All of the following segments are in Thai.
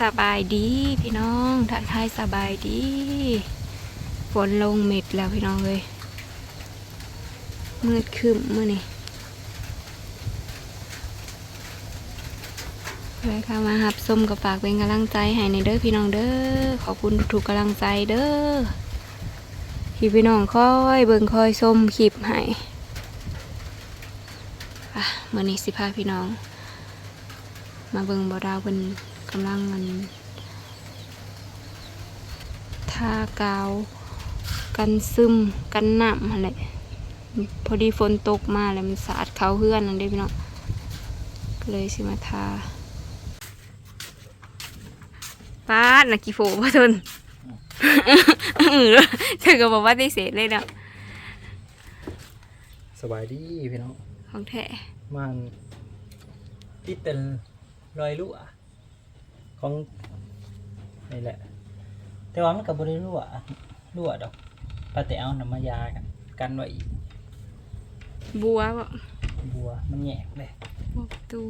สบายดีพี่น้องทักทายสบายดี ฝนลงเม็ดแล้วพี่น้องเลยมืดครึ้มมื่อนี่เลยค่ะมาหับส้มกับฝากเป็นกำลังใจให้ในเด้อพี่น้องเด้อขอบคุณทุกๆกำลังใจเด้อที่พี่น้องคอยเบิ่งคอยส้มคลิปให้อะมื่อนี้สิพาพี่น้อง มาเบิ่งบ่ดาวเป็น กำลังมันทากาว กันซึมกันน้ำอะไรพอดีฝนตกมาแล้วมันสาดเขาเฮือนนั่นเด้พี่น้องก็เลยสิมาทาป้าดนะกี่โฟพ่อทนเออเธอก็บอกว่าได้เสร็จเลยเนาะสบายดีพี่น้องของแท้มันที่เป็นรอยรั่ว ของนี่แหละ แต่ว่ามันกับบริรั่วรั่วดอกปลาแต่เอาน้ำมายากันกันไว้อีกบัวบ่บัวมันแยกเลยบัวประตู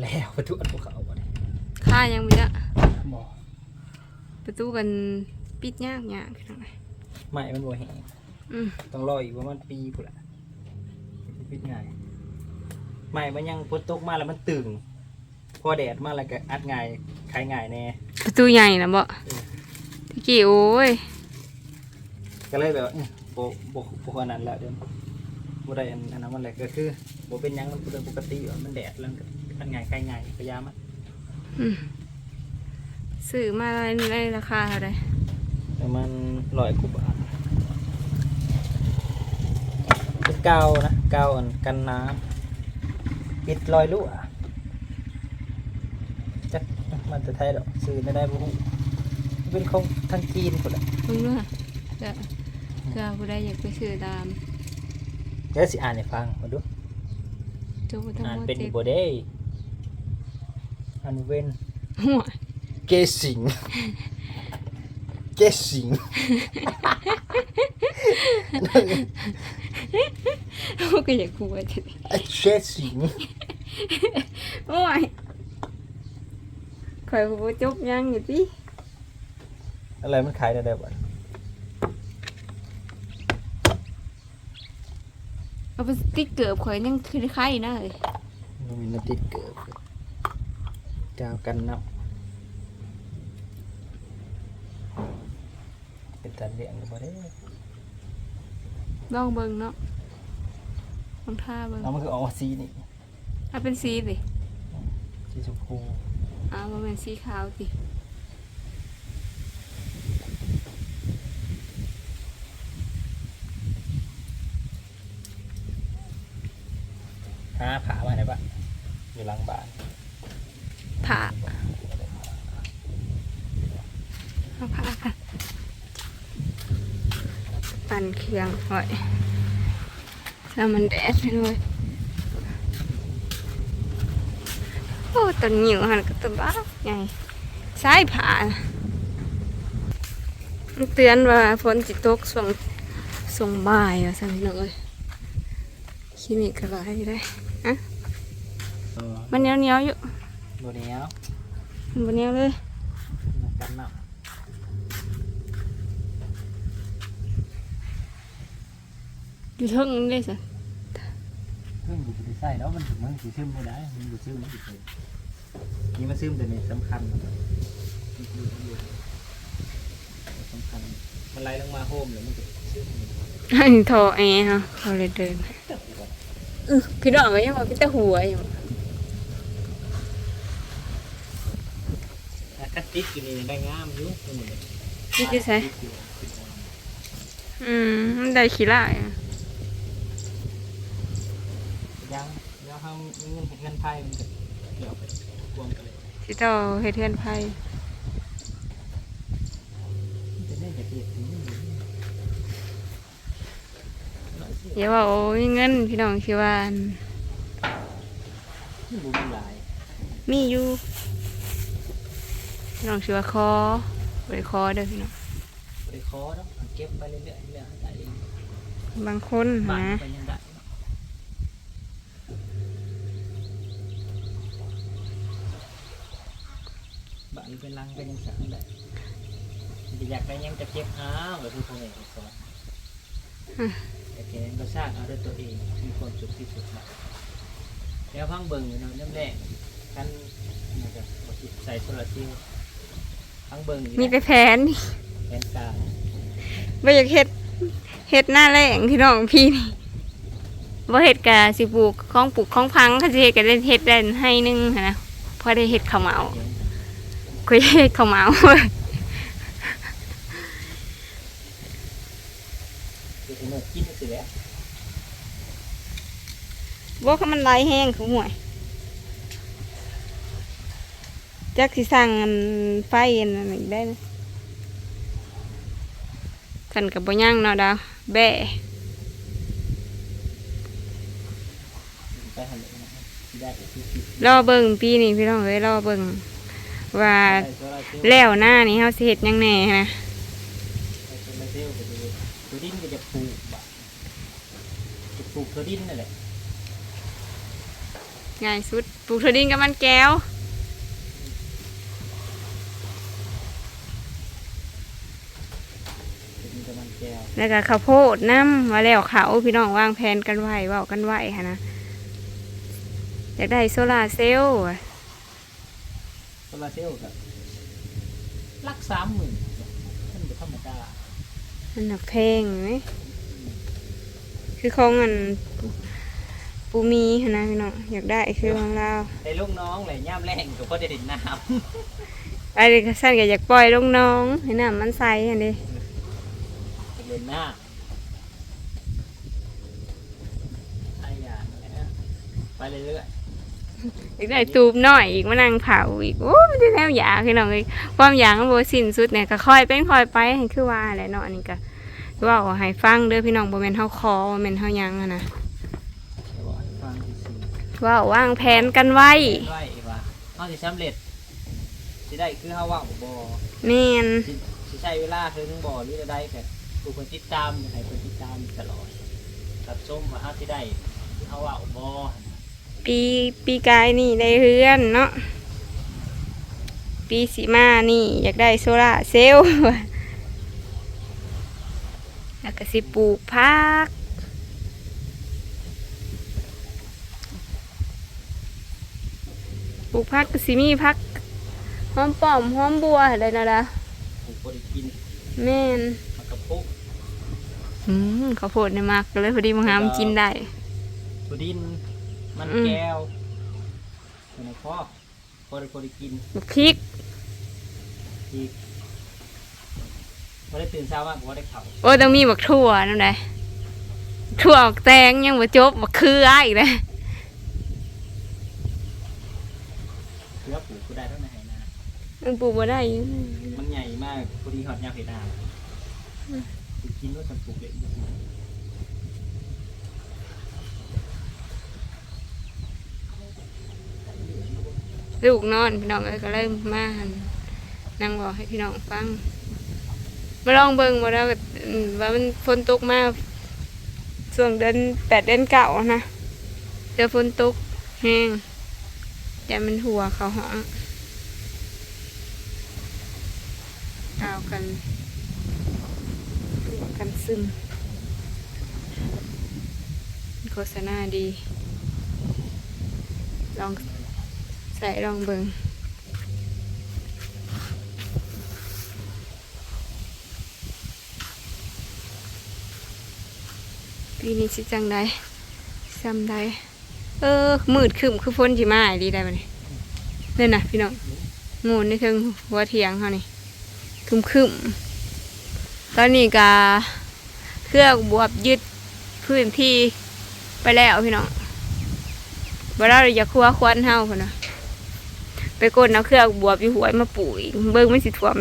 แล้วประตูอันภูเขาบ่ได้ค่ายังไม่ได้บ่ประตูกันปิดยากยากพี่น้องเอ้ยไม่มันบ่แห้งอืมต้องรออีกประมาณปีพุ่นละปิดง่ายไม่มันยังฝนตกมาแล้วมันตึง พอแดดมาแล้วก็อัดง่ายคลายง่ายแน่ประตูใหญ่นะบ่ตะกี้โอ้ยก็เลยแบบว่าเอ้ยโบโบโบอันนั้นแล้วเดี๋ยวโบได้อันอันนั้นมันแหละก็คือโบเป็นหยังมันเป็นปกติว่ามันแดดแล้วมันก็อันง่ายใครง่ายพยายามมันอืมซื้อมาในราคาเท่าไหร่ประมาณร้อยกว่าบาทเป็นกาวนะกาวอันกันน้ำปิดรอยรั่วจัก มันจะไทยดอกซื้อไม่ได้บุ้งเป็นของทางจีนคนละเพิ่งรู้จะเพื่อผู้ใดอยากไปซื้อตามเดี๋ยวสิอ่านให้ฟังมาดูจูทั้งอ่านหมดเป็นเจ็ดโบเด้อันเวนหัวเกสิงเกสิงก็อยากกลัวจังเกสิงโอ้ย ข่อยบ่จบยังอยู่ติอะไรมันขายได้ได้บ่เอาไปสติ๊กเกือบข่อยยังคือไข่นะเอ้ยมันมีนาติดเกิดกาวกันน้ำเป็นตันเลี้ยงหรือบ่ได้ลองเบิ่งเนาะลองท่าเบิ่งเอามันคือออกมาสีนี่ถ้าเป็นสีสิ สีชมพู อ้าวบ่แม่นสีขาวติหาผามาไหนปะอยู่หลังบ้านผ่าเอาผ่ากันปั่นเครื่องไว้แล้วมันแดดเลย โอ้ต้นหยิวหันก็ต้นบ้าใหญ่สายผ่ามันเตือนว่าฝนจิตกส่วงส่งบ่ายอะสันหน่อยคิมิกอะไรได้ฮะเออมันเหนียวเหนียวๆอยู่ตัวนี้เอามันเหนียวเลยกันน้อยู่เทิงนี่เลยสิำเพิ่งอยู่ที่ใส่แล้วมันถึงมันสีซึมไม่ได้มันอยู่ซึมมันอยู่เล ยนี่มันซึมแต่นี่สำคัญสำคัญ มันไหลลงมาโฮมเลยมันจะซึมอันนี้ท่อแอร์ฮะเขาเลยเดินอื้อพี่น้องก็ยังว่าพี่ตาหัวอยู่อะคัดติ๊กอยู่นี่ได้งามอยู่ตัวนี้นี่คือใส่อืมมันได้ขี้ละอะยังแล้วทำเงินเงินไทยมันจะเกี่ยวไปร วมกันเลยสิต่อเฮ็ดเทือนไผมันจะได้จะเปรียบถึงนี่อย่าว่าโอ้ยเงินพี่น้องคิดว่าอันนี่บุญหลายมีอยู่พี่น้องคิดว่าคอบ่ได้คอเด้อพี่น้องไปคอเนาะเก็บไปเรื่อยๆเรื่อยๆได้เลยบางคนบ้านนะ ไปยังได้บ้านหรือเป็นรังก็ยังสั่งได้อยากได้ยังจะเก็บอ้าวก็คือพ่อแม่สอนแต่แกนก็สร้างเอาด้วยตัวเองมีความสุขที่สุดละแล้วพังเบิ่งอยู่เนาะน้ำแรกกันนะครับใส่โซลาร์เซลล์พังเบิ่งอยู่มีนะแต่แผนแผนการบ่อยากเฮ็ดเฮ็ดหน้าแรงพี่น้องพี่นี่บ่เฮ็ดกะสิปลูกของปลูกของพังเขาสิเฮ็ดก็ได้เฮ็ดได้ให้หนึงหั้นนะพอได้เฮ็ดข้าวเหมา คุยเฮ็ดข้าวเหมาคือถึงเมื่อกินก็สิแล้วบ่คือมันไหลแห้งคือห่วยจักสิสั่งอันไฟอันนั้นอีกได้นะกันกับบ่ย่างเนาะดาวแบะไปทำเลยนะสิได้ก็คือสิรอเบิ่งปีนี้พี่น้องเอ้ยรอเบิ่ง ว่าใส่โซลาร์เซลล์แล้วหน้านี้เฮาสิเฮ็ดหยังแหน่นะใส่โซลาร์เซลล์ก็จะตัวดินก็จะปลูกบะจะปลูกตัวดินนั่นแหละง่ายสุดปลูกถั่วดินกับมันแก้วตัวดินกับมันแก้วแล้วก็ข้าวโพดน้ำว่าแล้วเขาพี่น้องวางแผนกันไว้เว้ากันไว้หั่นนะอยากได้โซลาร์เซลล์อะโซ ลาร์เซลล์ก็ลักสามหมื่นท่านจะธรรมดามันน่ะแพงไหมคือของอันปูมีหั่นนะพี่น้องอยากได้คือของเราไอ้ลูกน้องแหละย่ามแรงก็พอได้ดินน้ไอ้ก็สั้นก็อยากปล่อยลงน้องให้น้ำมันใสอันนี้ำเล่นหน้าไอ้ยาเนี่ยนะไปเรื่อย อยากได้ตูบน้อยอีกมานั่งเผาอีกโอ้ไม่ได้แนวอยากพี่น้องเลยความอยากมันโบสิ้นสุดเนี่ยก็ค่อยเป็นค่อยไปให้คือว่าแหละเนาะอันนี้ก็เว่าให้ฟังเด้อพี่น้องบ่แม่นเฮาคอบ่แม่นเฮาหยังอะนะๆเดี๋ยวบอกให้ฟังสิเว่าวางแผนกันไว้เล่นไว้ว่าเอาสิสำเร็จสิได้คือเฮาว่าบ่แม่นสิสิใช้เวลาถึงบ่หรือจะได้แค่ผู้คนติดตามให้คนติดตามตลอดรับชมว่าเฮาสิได้คือเฮาว่าบ่ ปีปีกายนี่ได้เฮือนเนาะปีสีมานี่อยากได้โซล่าร์เซลล์แล้วก็สิปลูกพักปลูกพักก็สิมีพักหอมป้อมหอมบัวอะไรนะล่ะผู้คนกินแม่นมันก็ปุ๊บอืมข้าวโพดเนี่ยมากเลยพอดีมังหามกินได้ตัวดิน มันอืมแก้วอยู่ในครอบพอได้พอได้กินบักพริกอีกพอได้ตื่นเช้ามากพอได้เข่าโอ้ยต้องมีบักถั่วนั่นไดถั่วบักแตงยังบ่จบบักเคืออีกเลยเพื่อปลูกก็ได้เท่าไหร่นะมันปลูกบ่ได้อยู่มันใหญ่มากพอดีหอดยาวเพดานไปกินว่าสันปลูกเด็ก ลูกนอนพี่น้องเอ้ยก็เลยมาหันนั่งบอกให้พี่น้องฟังมาลองเบิ่งบ่แล้วว่ามันฝนตกมาช่วงเดือนแปดเดือนเก้านะเจอฝนตกแห้งแต่มันหัวเขาห้องกาวกันกันซึมโฆษณาดี ลอง ส่ลองเบิงปีนี้สิจังได้ซ้ำได้เออมืดขึ้นคือฝนสิมาดีได้บ่นี่เล่นนะพี่น้องงูนี่ถึงหัวเทียงเขานี่คึมคึมตอนนี้กาเครื่องบวบยึดพื้นที่ไปแล้วพี่น้องบ่เราอย่าครัวควันเฮาพุ่นนะ ไปกดเอาเครื่องบวบอยู่หวยมาปลูกเบิ่งมันสิถ่วม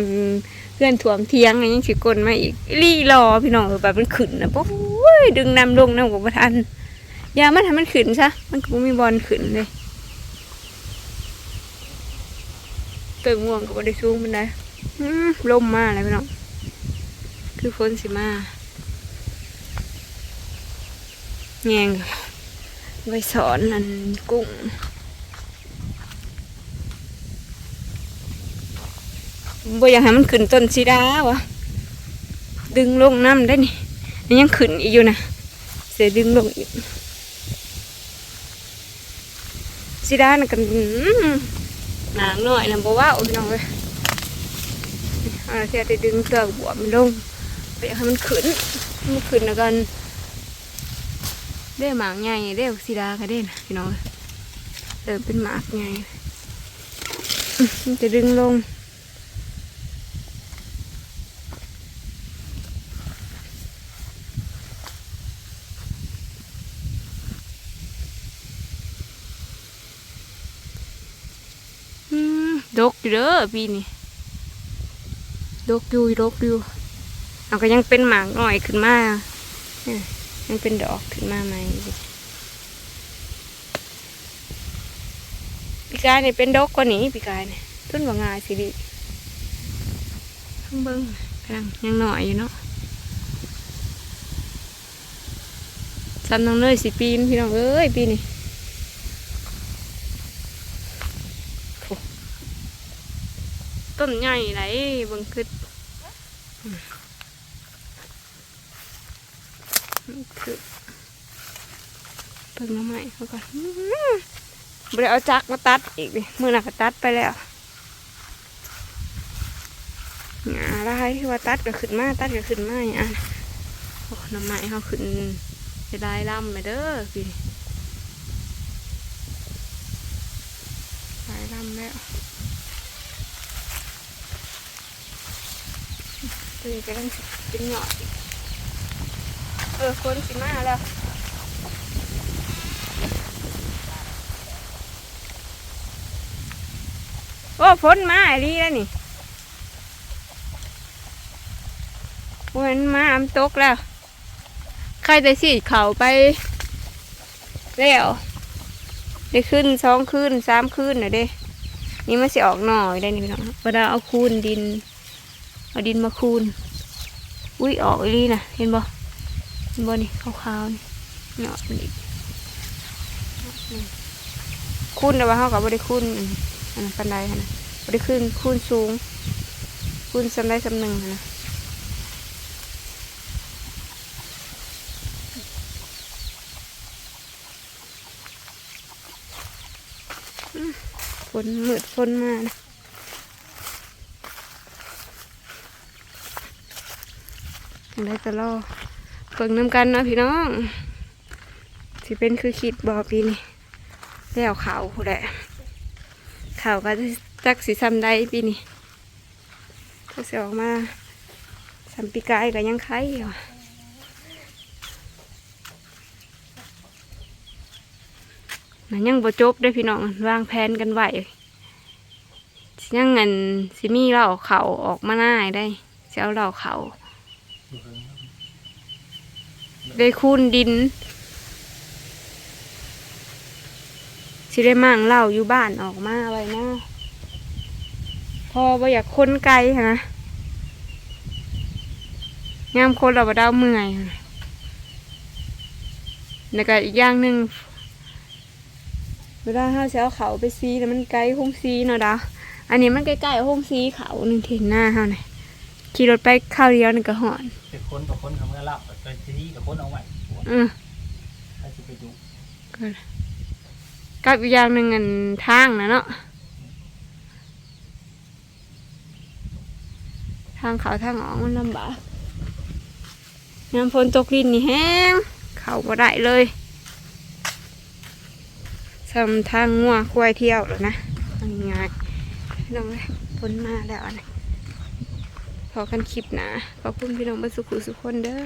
เพื่อนถ่วมเทียงอันยังสิกลมาอีกรีรอพี่น้องเออแบบมันขึ้นนะปุ๊บโอ้ยดึงน้ำลงน้ำกับทันอยามันทำมันขึ้นซะมันก็มีบอลขึ้นเลยเติมง่วงกับบได้สูงมันได้อื้อลมมาเลยพี่น้องคือฝนสิมาแงงไว้สอนอันกุ้ง บ่อยากให้มันขึ้นต้นสีดาวะดึงลงน้ำได้นี่อันยังขึ้นอีกอยู่นะเสียดึงลงอีกสีดาน่ะกันอื้อหนางหน่อยนะบอกว่าโอ้ยน้องเลยเอาเสียแต่ดึงเสือกบวมมันลงไปให้มันขึ้นมันขึ้นแล้วกันได้หมากใหญ่ได้สีดาก็ได้นะพี่น้องเอ้ยเดินเป็นหมากใหญ่อื้อมันจะดึงลง อืม ดกอยู่เด้อปีนี้ดกอยู่ดกอยู่เอาก็ยังเป็นหมากหน่อยขึ้นมาเนี่ยยังเป็นดอกขึ้นมาใหม่อยู่ปีกายเนี่ยเป็นดกกว่านี้ปีกายเนี่ยต้นว่างาสิดิข้างเบิ้งกำลังยังหน่อยอยู่เนาะซ้ำน้องเนยสิปีนพี่น้องเอ้ยปีนี้ ต้นใหญ่ไหนเบังคืออืมคือเพิ่งมาใหม่เขาก่อนบริเอาจักมาตัดอีกดิมือหนักก็ตัดไปแล้วงาอะไรที่ว่าตัดก็ขึ้นมาตัดก็ขึ้นมาอย่างนี้โอ้น้ำไม้เขาขึ้นจะได้ลำไปเด้อพี่ได้ลำแล้ว ตัว นี้กำลังสิเป็นหยอดอีกเออคนสิมาแล้วโอ้ฝนมาไอ้ลีแล้วนี่ฝนมาอำตกแล้ว ใครจะสีดเขาไปแล้วได้ขึ้นสองคืนสามคืนน่ะเด้ นี่มันสิออกหน่อยได้นี่พี่น้องเวลาเอาคูนดิน เอาดินมาคูนอุ้ยออกอีหลีนะเห็นบ่เห็นบ่นี่ขาวๆนี่เนาะนอีกคูนแต่ว่าเขากับบ่ได้คูนอันนั้นปันไดหั้นะบ่ได้ขึ้นคูนสูงคูนสำได้สำหนึ่งนะฝนมืดฝนมานะ จัง ได้จะรอเพิ่งน้ำกันนะพี่น้องสิเป็นคือคิดบอปีนี่แล้วขาวผู้ใดขาวก็จักสีซ้ำได้ปีนี่ก็สิออกมาสัมปีกายก็ยังไข่อยู่มันยังบ่จบเด้พี่น้องวางแผนกันไว้ยังเงินสิมีเหล่าเขาออกมาหน้าได้สิเอาเหล่าเขา ได้คูนดินสิได้มั่งเหล่าอยู่บ้านออกมาไว้นะพอบ่อยากค้นไกลนะงามคนเราบ่ได้เอาเมื่อยหั้นแล้วก็อีกอย่างหนึ่งเวลาเฮาสิเอาเขาไปซีแล้วมันไกลห้องซีเนาะดาวอันนี้มันใกล้ๆห้องซีเขาหนึ่งเทนหน้าเฮาเนี่ย ขี่รถไปข้าวเดียวนึงก็หอน ไปค้นกับค้นกับเมื่อเล่าไปที่นี่กับค้นเอาไว้อือใครจะไปดูกับอีกอย่างหนึ่งอันทางนะเนาะทางเขาทางออกมันลำบากน้ำฝนตกดินนี่แห้งเขาบ่ได้เลยทำทางงัวควายเที่ยวแล้วนะเอาง่ายๆพี่น้องเลยฝนมาแล้วอันนี้ พอกันคลิปหนะขอบคุณพี่น้องบรรสุขุสุขคนเด้อ